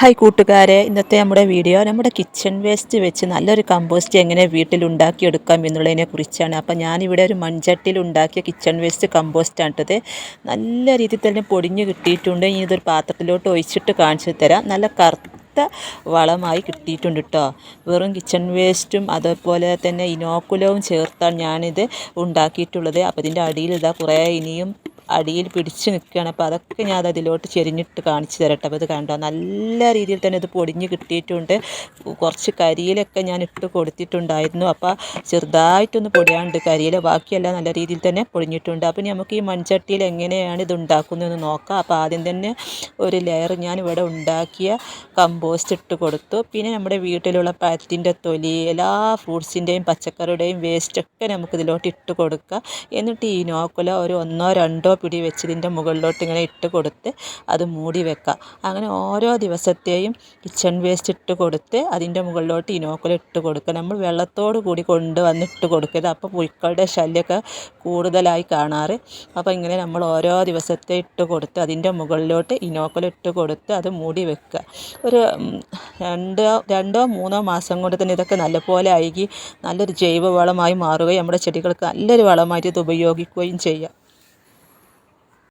Hi കൂട്ടുകാരെ ഇന്നത്തെ നമ്മുടെ വീഡിയോ നമ്മുടെ കിച്ചൺ വേസ്റ്റ് വെച്ച് നല്ലൊരു കമ്പോസ്റ്റ് എങ്ങനെ വീട്ടിൽ ഉണ്ടാക്കിയെടുക്കാം എന്നുള്ളതിനെ കുറിച്ചാണ്. അപ്പോൾ ഞാനിവിടെ ഒരു മൺചട്ടിയിൽ ഉണ്ടാക്കിയ കിച്ചൺ വേസ്റ്റ് കമ്പോസ്റ്റ് ആണിട്ടത്. നല്ല രീതിയിൽ തന്നെ പൊടിഞ്ഞ് കിട്ടിയിട്ടുണ്ട്. ഇനി ഇതൊരു പാത്രത്തിലോട്ട് ഒഴിച്ചിട്ട് കാണിച്ചു തരാം. നല്ല കറുത്ത വളമായി കിട്ടിയിട്ടുണ്ട് കേട്ടോ വെറും കിച്ചൺ വേസ്റ്റും അതുപോലെ തന്നെ ഇനോക്കുലവും ചേർത്താണ് ഞാനിത് ഉണ്ടാക്കിയിട്ടുള്ളത്. അപ്പോൾ ഇതിന്റെ അടിയിൽ ഇതാ കുറേ ഇനിയും അടിയിൽ പിടിച്ച് നിൽക്കുകയാണ്. അപ്പോൾ അതൊക്കെ ഞാൻ അതിലോട്ട് ചെരിഞ്ഞിട്ട് കാണിച്ചു തരട്ടെ. അപ്പോൾ ഇത് കണ്ടോ? നല്ല രീതിയിൽ തന്നെ ഇത് പൊടിഞ്ഞ് കിട്ടിയിട്ടുണ്ട്. കുറച്ച് കരിയിലൊക്കെ ഞാൻ ഇട്ട് കൊടുത്തിട്ടുണ്ടായിരുന്നു. അപ്പോൾ ചെറുതായിട്ടൊന്ന് പൊടിയാണ്ട് കരിയില ബാക്കിയെല്ലാം നല്ല രീതിയിൽ തന്നെ പൊടിഞ്ഞിട്ടുണ്ട്. അപ്പോൾ നമുക്ക് ഈ മൺചട്ടിയിൽ എങ്ങനെയാണ് ഇത് ഉണ്ടാക്കുന്നതെന്ന് നോക്കാം. അപ്പോൾ ആദ്യം തന്നെ ഒരു ലെയർ ഞാൻ ഇവിടെ ഉണ്ടാക്കിയ കമ്പോസ്റ്റ് ഇട്ട് കൊടുത്തു. പിന്നെ നമ്മുടെ വീട്ടിലുള്ള പഴത്തിന്റെ തൊലി എല്ലാ ഫ്രൂട്ട്സിന്റെയും പച്ചക്കറിയുടെയും വേസ്റ്റൊക്കെ നമുക്ക് ഇതിലോട്ട് ഇട്ട് കൊടുക്കുക എന്നിട്ട് ഈ നോക്കുല ഒരു ഒന്നോ രണ്ടോ പിടി വെച്ചതിന്റെ മുകളിലോട്ട് ഇങ്ങനെ ഇട്ട് കൊടുത്ത് അത് മൂടി വെക്കുക. അങ്ങനെ ഓരോ ദിവസത്തെയും കിച്ചൺ വേസ്റ്റ് ഇട്ട് കൊടുത്ത് അതിന്റെ മുകളിലോട്ട് ഇനോക്കുലം ഇട്ട് കൊടുക്കുക. നമ്മൾ വെള്ളത്തോട് കൂടി കൊണ്ട് വന്നിട്ട് കൊടുക്കരുത്. അപ്പോൾ പുഴുക്കളുടെ ശല്യമൊക്കെ കൂടുതലായി കാണാറ്. അപ്പോൾ ഇങ്ങനെ നമ്മൾ ഓരോ ദിവസത്തെ ഇട്ട് കൊടുത്ത് അതിന്റെ മുകളിലോട്ട് ഇനോക്കുലം ഇട്ട് കൊടുത്ത് അത് മൂടി വെക്കുക. ഒരു രണ്ടോ രണ്ടോ മൂന്നോ മാസം കൊണ്ട് തന്നെ ഇതൊക്കെ നല്ലപോലെ അഴുകി നല്ലൊരു ജൈവ വളമായി മാറുകയും നമ്മുടെ ചെടികൾക്ക് നല്ലൊരു വളമായിട്ട് ഇത് ഉപയോഗിക്കുകയും ചെയ്യാം.